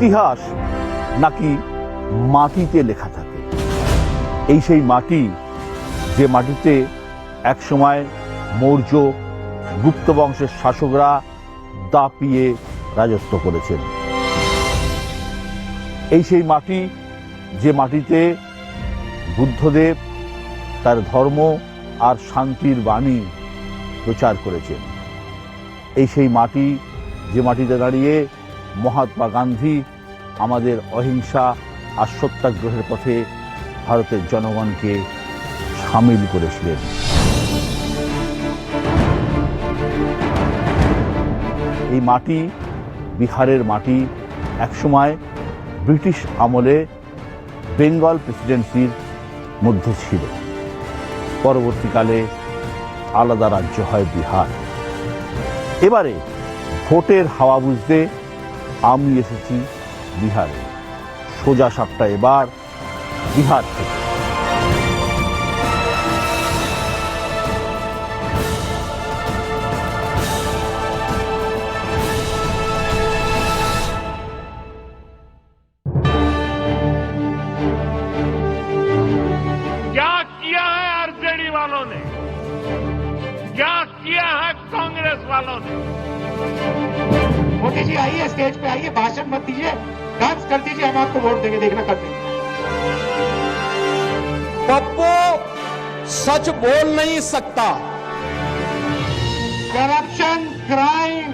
ইতিহাস নাকি মাটিতে লেখা থাকে? এই সেই মাটি, যে মাটিতে একসময় মৌর্য গুপ্ত বংশের শাসকরা দাপিয়ে রাজত্ব করেছেন। এই সেই মাটি, যে মাটিতে বুদ্ধদেব তার ধর্ম আর শান্তির বাণী প্রচার করেছেন। এই সেই মাটি, যে মাটিতে দাঁড়িয়ে মহাত্মা গান্ধী আমাদের অহিংসা আর সত্যাগ্রহের পথে ভারতের জনগণকে সামিল করেছিলেন। এই মাটি, বিহারের মাটি, একসময় ব্রিটিশ আমলে বেঙ্গল প্রেসিডেন্সির মধ্যে ছিল। পরবর্তীকালে আলাদা রাজ্য হয় বিহার। এবারে ভোটের হাওয়া বুঝতে আমি এসেছি বিহারে। সোজা সাপটা এবার বিহার থেকে। मोदी जी आइए स्टेज पे आइए भाषण मत दीजिए डांस कर दीजिए हम आपको वोट देंगे देखना कर देंगे पप्पू सच बोल नहीं सकता। करप्शन क्राइम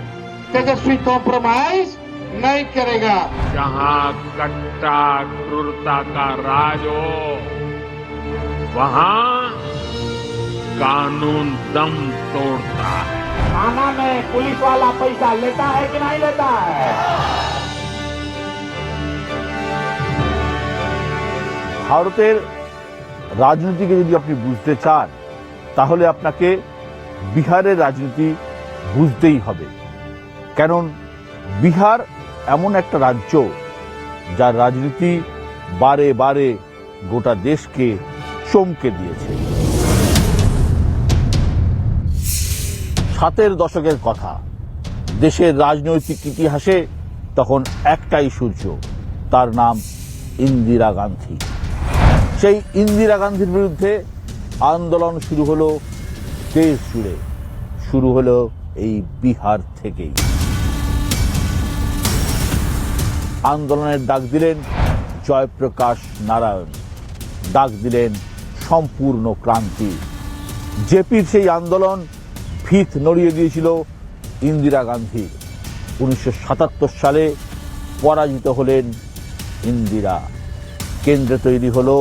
तेजस्वी कॉम्प्रोमाइज नहीं करेगा। जहाँ कट्टा क्रूरता का राज हो वहाँ कानून दम तोड़ता है। थाना में पुलिस वाला पैसा लेता है कि नहीं लेता है ভারতের রাজনীতিকে যদি আপনি বুঝতে চান তাহলে আপনাকে বিহারের রাজনীতি বুঝতেই হবে কারণ বিহার এমন একটা রাজ্য যার রাজনীতি বারে বারে গোটা দেশকে চমকে দিয়েছে সাতের দশকের কথা। দেশের রাজনৈতিক ইতিহাসে তখন একটাই সূর্য, তার নাম ইন্দিরা গান্ধী। সেই ইন্দিরা গান্ধীর বিরুদ্ধে আন্দোলন শুরু হলো দেশ জুড়ে। শুরু হলো এই বিহার থেকেই। আন্দোলনের ডাক দিলেন জয়প্রকাশ নারায়ণ। ডাক দিলেন সম্পূর্ণ ক্রান্তি। জেপির সেই আন্দোলন ভিত নড়িয়ে দিয়েছিল ইন্দিরা গান্ধী। উনিশশো সাতাত্তর সালে পরাজিত হলেন ইন্দিরা। কেন্দ্রে তৈরি হলো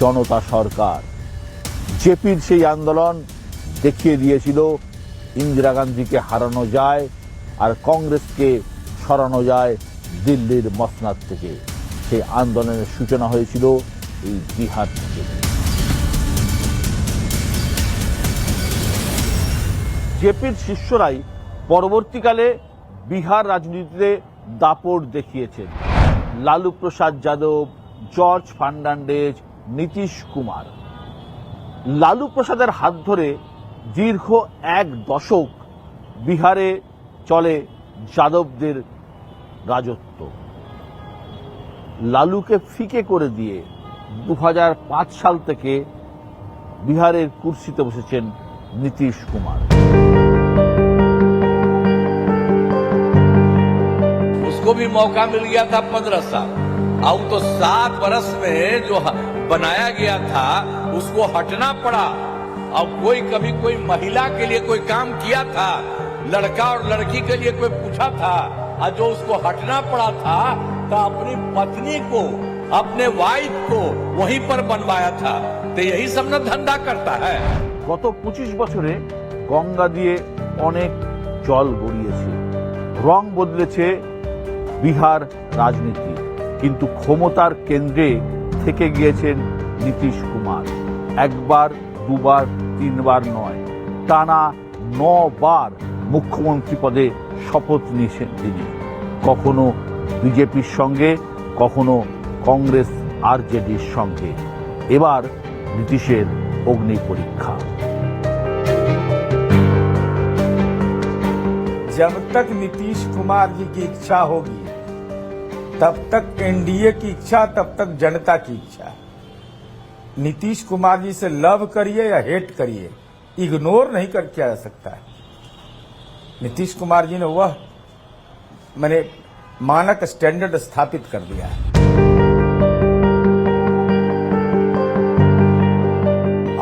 জনতা সরকার। জেপির সেই আন্দোলন দেখিয়ে দিয়েছিল ইন্দিরা গান্ধীকে হারানো যায় আর কংগ্রেসকে সরানো যায় দিল্লির মসনাদ থেকে। সেই আন্দোলনের সূচনা হয়েছিল এই বিহার থেকে। জেপির শিষ্যরাই পরবর্তীকালে বিহার রাজনীতিতে দাপট দেখিয়েছেন। Lalu Prasad Yadav, George Fernandez, Nitish Kumar. লালু প্রসাদের হাত ধরে দীর্ঘ এক দশক বিহারে চলে যাদবদের রাজত্ব। লালুকে ফিকে করে দিয়ে দু হাজার পাঁচ সাল থেকে বিহারের কুর্সিতে বসেছেন नीतीश कुमार उसको भी मौका मिल गया था पंद्रह साल। अब तो सात बरस में जो बनाया गया था, उसको हटना पड़ा। अब कोई कभी कोई महिला के लिए कोई काम किया था, लड़का और लड़की के लिए कोई पूछा था, और जो उसको हटना पड़ा था तो अपनी पत्नी को, अपने वाइफ को वहीं पर बनवाया था। तो यही सब ना धंधा करता है। গত পঁচিশ বছরে গঙ্গা দিয়ে অনেক জল গড়িয়েছে। রং বদলেছে বিহার রাজনীতি। কিন্তু ক্ষমতার কেন্দ্রে থেকে গিয়েছেন নীতিশ কুমার। একবার, দুবার, তিনবার নয়। টানা বার মুখ্যমন্ত্রী পদে শপথ নিয়েছেন তিনি। কখনো বিজেপির সঙ্গে, কখনো কংগ্রেস আরজেডির সঙ্গে। এবার নীতিশের অগ্নি পরীক্ষা। जब तक नीतीश कुमार जी की इच्छा होगी तब तक एनडीए की इच्छा तब तक जनता की इच्छा नीतीश कुमार जी से लव करिए या हेट करिए इग्नोर नहीं कर किया जा सकता है नीतीश कुमार जी ने वह मैंने मानक स्टैंडर्ड स्थापित कर दिया है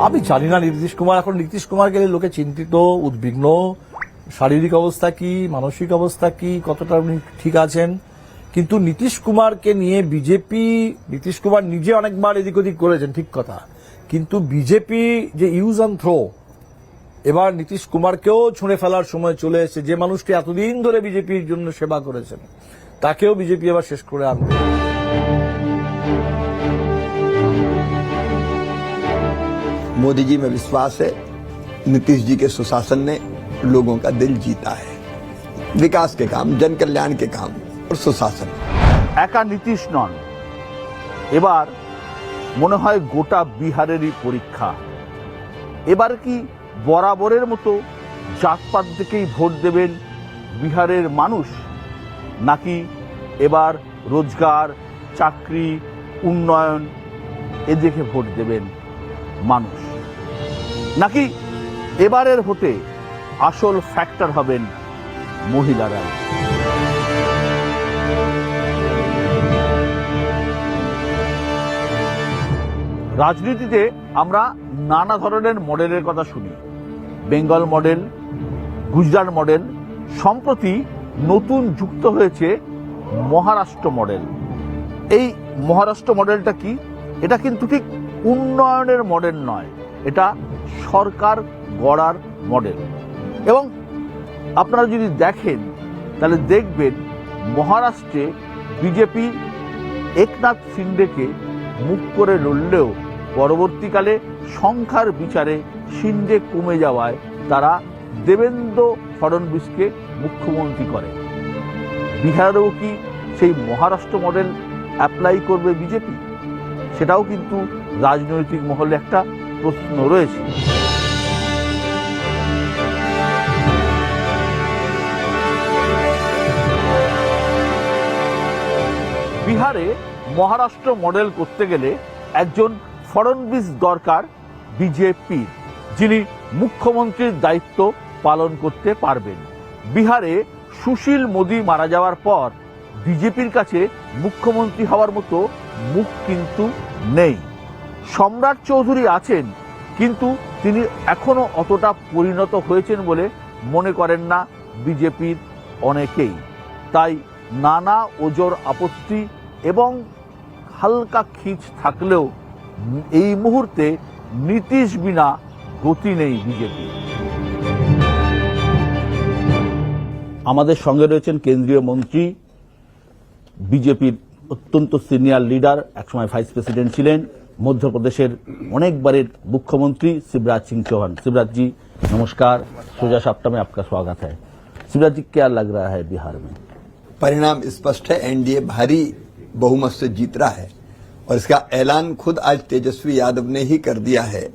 আমি জানি না নীতিশ কুমার এখন নীতিশ কুমারকে নিয়ে লোকে চিন্তিত উদ্বিগ্ন শারীরিক অবস্থা কি মানসিক অবস্থা কি কতটা উনি ঠিক আছেন কিন্তু নীতিশ কুমারকে নিয়ে বিজেপি নীতিশ কুমার নিজে অনেকবার এদিক ওদিক করেছেন ঠিক কথা কিন্তু বিজেপি যে ইউজ অ্যান্ড থ্রো এবার নীতিশ কুমারকেও ছুঁড়ে ফেলার সময় চলে এসেছে যে মানুষটি এতদিন ধরে বিজেপির জন্য সেবা করেছেন তাকেও বিজেপি এবার শেষ করে আনবে मोदी जी में विश्वास है नीतीश जी के सुशासन ने लोगों का दिल जीता है विकास के काम जन कल्याण के काम और सुशासन একা নীতিশ নন এবার মনে হয় গোটা বিহারেরই পরীক্ষা এবার কি বরাবরের মতো জাতপাত থেকেই ভোট দেবেন বিহারের মানুষ নাকি এবার রোজগার চাকরি উন্নয়ন এদিকে ভোট দেবেন মানুষ নাকি এবারের ভোটে আসল ফ্যাক্টর হবেন মহিলারাই রাজনীতিতে আমরা নানা ধরনের মডেলের কথা শুনি। বেঙ্গল মডেল, গুজরাট মডেল, সম্প্রতি নতুন যুক্ত হয়েছে মহারাষ্ট্র মডেল। এই মহারাষ্ট্র মডেলটা কি? এটা কিন্তু ঠিক উন্নয়নের মডেল নয়, এটা সরকার গড়ার মডেল। এবং আপনারা যদি দেখেন, তাহলে দেখবেন মহারাষ্ট্রে বিজেপি একনাথ সিন্ডেকে মুখ করে লড়লেও পরবর্তীকালে সংখ্যার বিচারে সিন্ডে কমে যাওয়ায় তারা দেবেন্দ্র ফডনবিসকে মুখ্যমন্ত্রী করে। বিহারেও কি সেই মহারাষ্ট্র মডেল অ্যাপ্লাই করবে বিজেপি? সেটাও কিন্তু রাজনৈতিক মহলে একটা প্রশ্ন রয়েছে। বিহারে মহারাষ্ট্র মডেল করতে গেলে একজন ফড়নবিস দরকার বিজেপির যিনি মুখ্যমন্ত্রীর দায়িত্ব পালন করতে পারবেন। বিহারে সুশীল মোদী মারা যাওয়ার পর বিজেপির কাছে মুখ্যমন্ত্রী হওয়ার মতো মুখ কিন্তু নেই। সম্রাট চৌধুরী আছেন, কিন্তু তিনি এখনও অতটা পরিণত হয়েছেন বলে মনে করেন না বিজেপির অনেকেই। তাই নানা ওজোর আপত্তি এবং হালকা খিচ থাকলেও এই মুহূর্তে নীতিশ বিনা গতি নেই বিজেপি। আমাদের সঙ্গে রয়েছেন কেন্দ্রীয় মন্ত্রী, বিজেপির অত্যন্ত সিনিয়র লিডার, একসময় ভাইস প্রেসিডেন্ট ছিলেন, মধ্যপ্রদেশের অনেকবারের মুখ্যমন্ত্রী শিবরাজ সিং চৌহান। শিবরাজজি, নমস্কার। সোজা सोजा আপনার স্বাগত। आपका শিবরাজজি কেয়ার शिवराज जी क्या लग रहा परिणाम स्पष्ट है एनडीए भारी बहुमत से जीत रहा है और इसका ऐलान खुद आज तेजस्वी यादव ने ही कर दिया है।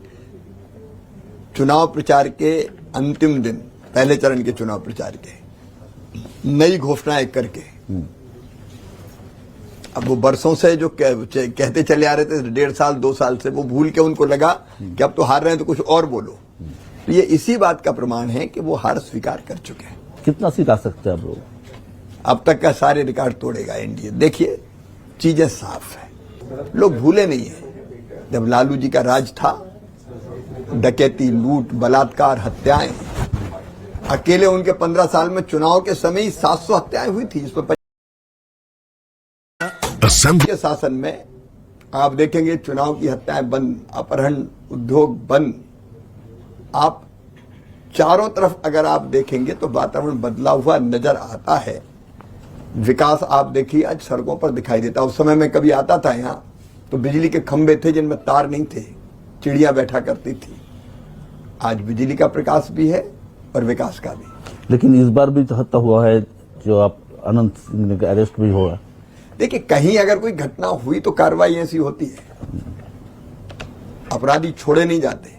चुनाव प्रचार के अंतिम दिन पहले चरण के चुनाव प्रचार के। नई घोषणाएँ करके। अब वो बरसों से जो कह- कहते चले आ रहे थे डेढ़ साल दो साल से वो भूल के उनको लगा कि अब तो हार रहे हैं तो कुछ और बोलो। तो ये इसी बात का प्रमाण है कि वो हार स्वीकार कर चुके हैं। कितना सीट आ सकते हैं आप लोग? अब तक का सारे रिकॉर्ड तोड़ेगा एनडीए। देखिए चीज़ें साफ़ है। लोग भूले नहीं है। जब लालू जी का राज था डकैती लूट बलात्कार हत्याएँ अकेले उनके पंद्रह साल में चुनाव के समय ही सात सौ हत्याएँ हुई थी इसमें के शासन में आप देखेंगे चुनाव की हत्याएँ बंद अपहरण उद्योग बंद। आप चारों तरफ़ अगर आप देखेंगे तो वातावरण बदला हुआ नज़र आता है। विकास आप देखिए आज सड़कों पर दिखाई देता उस समय में कभी आता था यहाँ तो बिजली के खंभे थे जिनमें तार नहीं थे चिड़िया बैठा करती थी। आज बिजली का प्रकाश भी है और विकास का भी। लेकिन इस बार भी तो हत्या हुआ है जो आप अनंत सिंह का अरेस्ट भी हुआ देखिए कहीं अगर कोई घटना हुई तो कार्रवाई ऐसी होती है। अपराधी छोड़े नहीं जाते।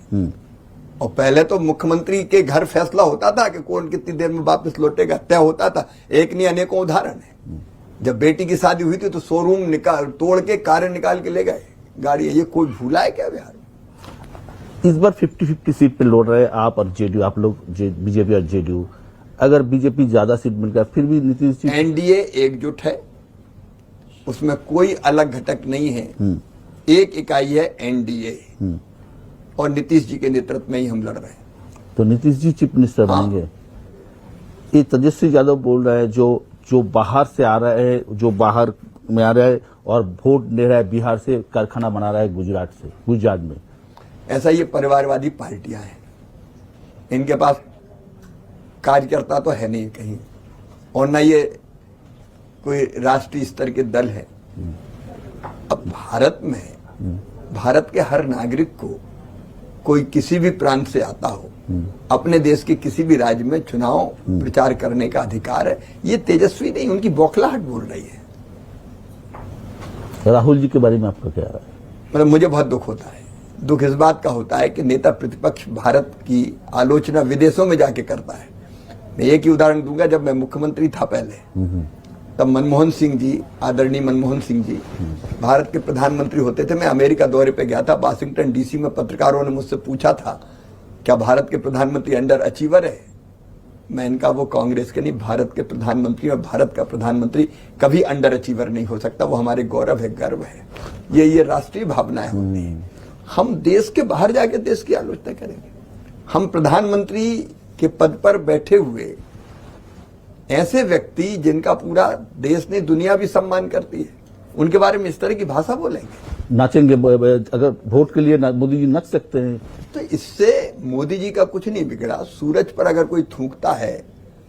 और पहले तो मुख्यमंत्री के घर फैसला होता था कि कौन कितनी देर में वापस लौटेगा। तय होता था। एक नहीं अनेकों उदाहरण है। जब बेटी की शादी हुई थी तो शोरूम निकाल तोड़ के कारें निकाल के ले गए। गाड़ी ये कोई भूला है क्या बिहार इस बार 50-50 सीट पे लौट रहे आप और जेडीयू। आप लोग बीजेपी और जेडीयू। अगर बीजेपी ज़्यादा सीट मिल गया फिर भी नीतीश जी एनडीए एकजुट है। उसमें कोई अलग घटक नहीं है। एक इकाई है एनडीए। और नीतीश जी के नेतृत्व में ही हम लड़ रहे हैं। तो नीतीश जी चीफ मिनिस्टर हाँ। बनेंगे ये तेजस्वी यादव बोल रहे हैं जो जो बाहर से आ रहा है जो बाहर में आ रहा है और वोट ले रहा है बिहार से कारखाना बना रहा है गुजरात से गुजरात में। ऐसा ये परिवारवादी पार्टियाँ हैं। इनके पास कार्यकर्ता तो है नहीं कहीं। और न ये कोई राष्ट्रीय स्तर के दल है। अब भारत में भारत के हर नागरिक को कोई किसी भी प्रांत से आता हो अपने देश के किसी भी राज्य में चुनाव प्रचार करने का अधिकार है ये तेजस्वी नहीं उनकी बौखलाहट बोल रही है। राहुल जी के बारे में आपका क्या राय? है मतलब मुझे बहुत दुख होता है। दुख इस बात का होता है कि नेता प्रतिपक्ष भारत की आलोचना विदेशों में जाके करता है। मैं एक ही उदाहरण दूँगा जब मैं मुख्यमंत्री था पहले। तब मनमोहन सिंह जी आदरणीय मनमोहन सिंह जी भारत के प्रधानमंत्री होते थे। मैं अमेरिका दौरे पे गया था। वाशिंगटन डीसी में पत्रकारों ने मुझसे पूछा था क्या भारत के प्रधानमंत्री अंडर अचीवर है? मैं इनका वो कांग्रेस के नहीं भारत के प्रधानमंत्री और भारत का प्रधानमंत्री कभी अंडर अचीवर नहीं हो सकता। वो हमारे गौरव है गर्व है। ये ये राष्ट्रीय भावना है। हम देश के बाहर जाके देश की आलोचना करेंगे। हम प्रधानमंत्री के पद पर बैठे हुए ऐसे व्यक्ति जिनका पूरा देश ने दुनिया भी सम्मान करती है उनके बारे में इस तरह की भाषा बोलेंगे। नाचेंगे अगर वोट के लिए मोदी जी नच सकते हैं। तो इससे मोदी जी का कुछ नहीं बिगड़ा। सूरज पर अगर कोई थूकता है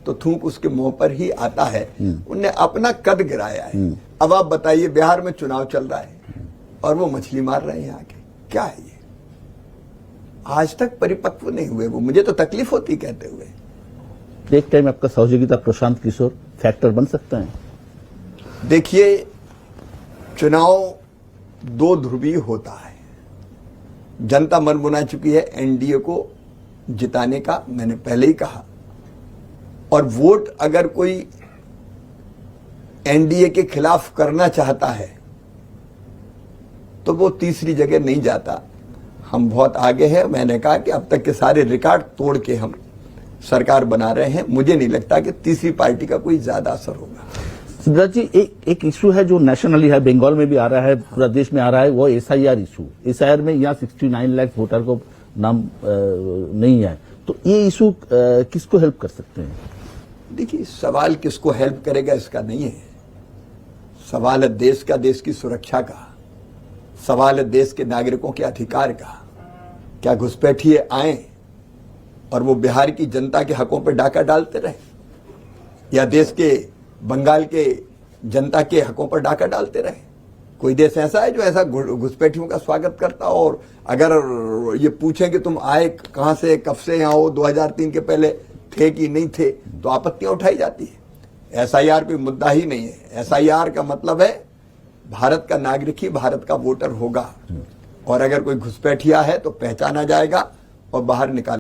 तो थूक उसके मुँह पर ही आता है। उनने अपना कद गिराया है। अब आप बताइए बिहार में चुनाव चल रहा है और वो मछली मार रहे हैं आके क्या है ये? आज तक परिपक्व नहीं हुए वो। मुझे तो तकलीफ़ होती कहते हुए। एक टाइम आपका सहयोगिता प्रशांत किशोर फैक्टर बन सकते हैं। देखिए, चुनाव दो ध्रुवीय होता है। जनता मन बना चुकी है, एनडीए को जिताने का, मैंने पहले ही कहा। और वोट अगर कोई एनडीए के खिलाफ करना चाहता है तो वो तीसरी जगह नहीं जाता। हम बहुत आगे हैं, मैंने कहा कि अब तक के सारे रिकॉर्ड तोड़ के हम सरकार बना रहे हैं मुझे नहीं लगता कि तीसरी पार्टी का कोई ज़्यादा असर होगा। सिद्धराज जी एक एक इशू है जो नेशनली है बंगाल में भी आ रहा है पूरा देश में आ रहा है वो S I R issue S I R में यहाँ सिक्सटी नाइन लाख वोटर को नाम नहीं है। तो ये इशू किसको हेल्प कर सकते हैं? देखिए सवाल किसको हेल्प करेगा इसका नहीं है। सवाल है देश का देश की सुरक्षा का। सवाल है देश के नागरिकों के अधिकार का। क्या घुसपैठिए आए? और वो बिहार की जनता के हकों पर डाका डालते रहे। या देश के, बंगाल के जनता के हकों पर डाका डालते रहे। कोई देश ऐसा है जो ऐसा घुसपैठियों का स्वागत करता हो और अगर ये पूछें कि तुम आए कहाँ से, कब से यहाँ हो 2003 के पहले थे कि नहीं थे तो आपत्तियाँ उठाई जाती है। एसआईआर कोई मुद्दा ही नहीं है। एसआईआर का मतलब है भारत का नागरिक ही भारत का वोटर होगा। और अगर कोई घुसपैठिया है तो पहचाना जाएगा और बाहर निकाल